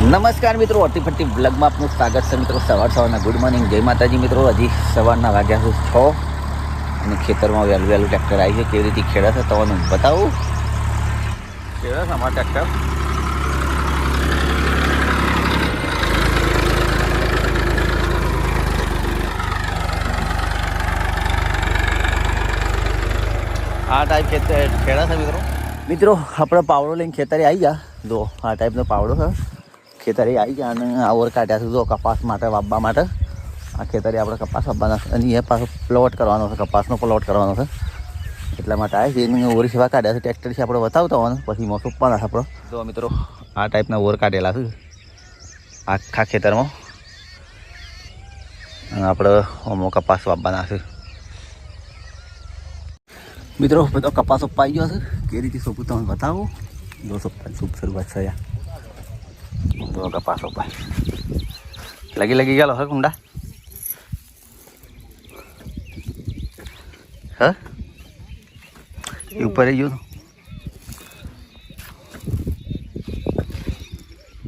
નમસ્કાર મિત્રો બ્લગમાં બ્લોગમાં આપનું સ્વાગત છે મિત્રો. સવાર સવારના ગુડ મોર્નિંગ જય માતાજી મિત્રો. હજી સવારના વાગ્યા છે છ. અને ખેતરમાં વહેલું વહેલું ટ્રેક્ટર આવી છે. કેવી રીતે ખેડા છે તમને બતાવું? ખેડા છે અમારા ટ્રેક્ટર આ ટાઈપ ખેતર ખેડા છે મિત્રો. મિત્રો, આપણે પાવડો લઈને ખેતરે આવી ગયા. જો આ ટાઈપનો પાવડો છે. ખેતરે આવી ગયા અને આ ઓર કાઢ્યા છે જો કપાસ માટે, વાવવા માટે. આ ખેતરે આપણે કપાસ વાવવાના છે. અને એ પાછો પ્લોટ કરવાનો છે, કપાસનો પ્લોટ કરવાનો છે. એટલા માટે આવે છે એને ઓર સેવા કાઢ્યા છે. ટ્રેક્ટરથી આપણે બતાવતા હોવાનું. પછી મોં સોંપવાના છે આપણે. જો મિત્રો, આ ટાઈપના ઓર કાઢેલા છે. આખા ખેતરમાં. અને આપણે ઓમો કપાસ વાવવાના છે. મિત્રો, બધો કપાસ ઉપાઈ ગયો છે. કેવી રીતે સોંપું તમને બતાવો. જો સોંપવાની સૂપ શરૂઆત છે જો કપાસ ઉપાય લગી લગી ગયેલો હે કુંડા હ એ ઉપર ગયો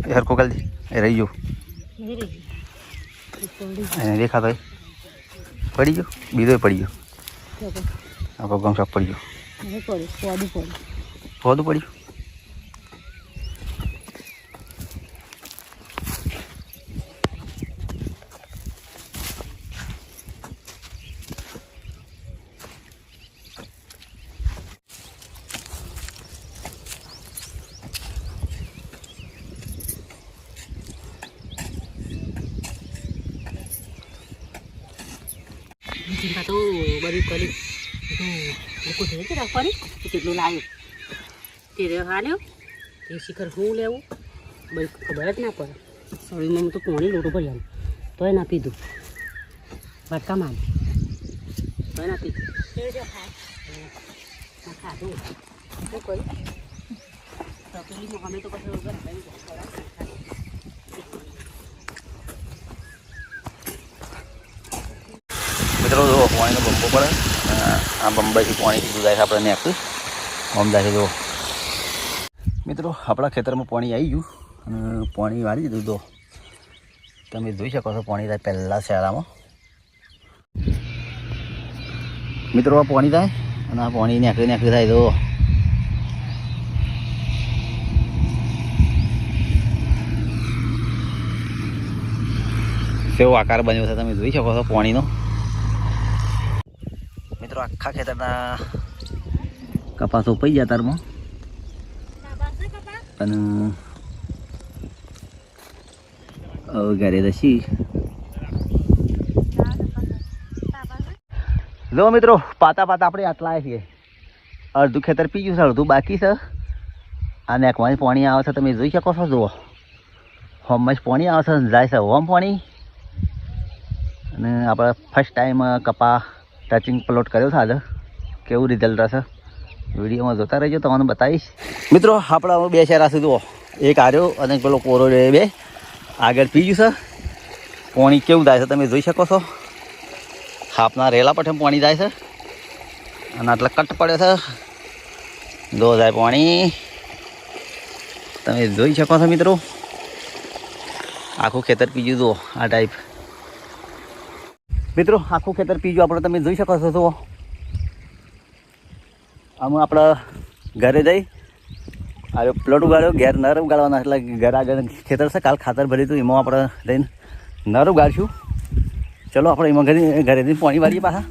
એ હરકો કાલ એ રહી ગયો એને દેખાતો હોય પડી ગયો બીજો પડી ગયો આ પ્રોગ્રામ શોપ પડી ગયો હોદું પડ્યું ચિંતા તો બધું કરી મૂકું થઈ છે રાખવાની. તો કેટલું લાવ્યું? તે રે હાલ્યો તે શિખર હું લેવું? બધું ખબર જ ના પડે. સળીમાં તો પાણી લોટું ભર્યા તોય ના પીધું. વાટકા માર. તોય ના પીધું. ખાધું. શું કર્યું? તો પછી વગર લઈને ખવડાવતા. મિત્રો જો પાણીનો બંબો પડે. આ બંબાઈથી પાણી જાય છે આપણે જાય છે જો મિત્રો, આપણા ખેતરમાં પાણી આવી ગયું. અને પાણી વાળી દીધું તો તમે જોઈ શકો છો, પાણી થાય પહેલાં શિયાળામાં મિત્રો, આ પાણી થાય અને આ પાણી નેકળી નેકળી થાય તો કેવો આકાર બન્યો છે, તમે જોઈ શકો છો પાણીનો. મિત્રો આખા ખેતરના કપાસ ઉપાઈ ગયા તારમાં. અને હવે ઘરે દસી જો મિત્રો પાતા પાતા આપણે આટલા છીએ અડધું ખેતર પી ગયું છે અડધું બાકી છે. આ નેકમાંથી પાણી આવે છે તમે જોઈ શકો છો જુઓ. હોમમાં જ પાણી આવે છે જાય છે હોમ પાણી. અને આપણે ફર્સ્ટ ટાઈમ કપા ટચિંગ પ્લોટ કર્યો છે આજે. કેવું રિઝલ્ટ રહેશે? વિડીયોમાં જોતા રહેજો, તમને બતાવીશ. મિત્રો, આપણા બે શેરા સુધી જુઓ એક આર્યો અને પેલો કોરો બે. આગળ પી ગયું છે. પાણી કેવું થાય છે તમે જોઈ શકો છો. હાપના રેલા પઠે પાણી જાય છે. અને આટલા કટ પડે છે. દો જાય પાણી. તમે જોઈ શકો છો મિત્રો. આખું ખેતર પીજું જુઓ, આ ટાઈપ મિત્રો, આખું ખેતર પીજું આપણે તમે જોઈ શકો છો તો આમ આપણે ઘરે જઈ આ પ્લોટ ઉગાડ્યો. ઘેર નર ઉગાડવાના એટલે ઘર આગળ ખેતર છે. કાલ ખાતર ભરી હતું એમાં આપણે જઈને નર ઉગાડશું. ચલો, આપણે એમાં ઘરે ઘરે જઈને પાણી વાળીએ પાછા.